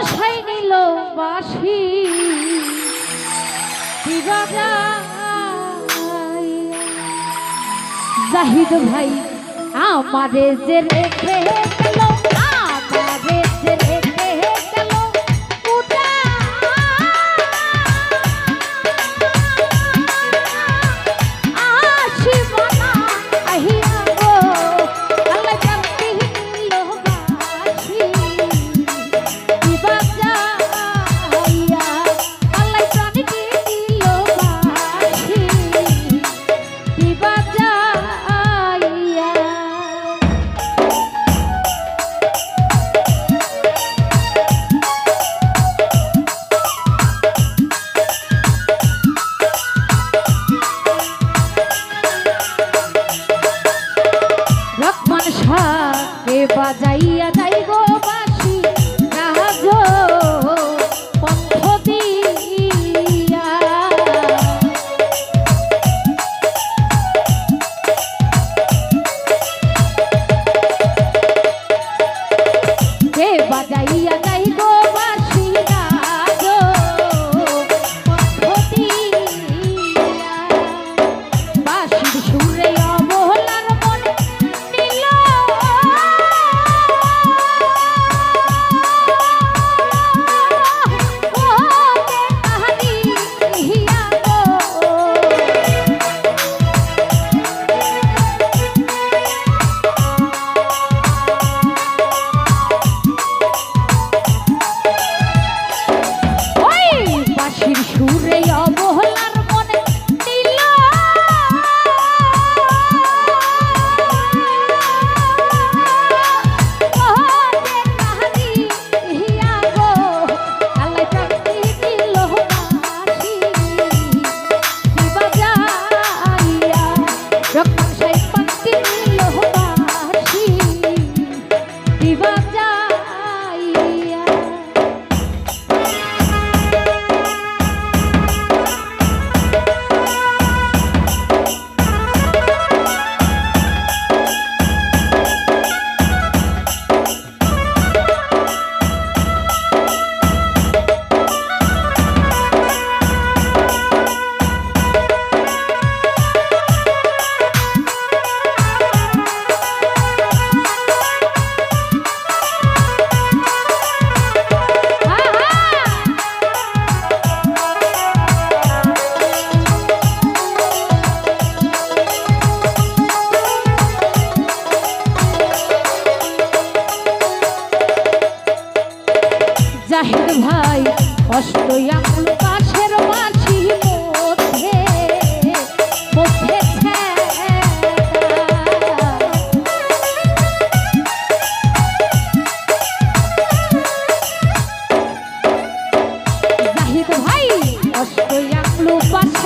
গোসাই নিল বাসি জাহিদ ভাই আমাদের যে রেখে কষ্ট এখন পাশের মাছি মধ্যে মধ্যে ভাই কষ্ট এখন পাশে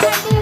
Thank you.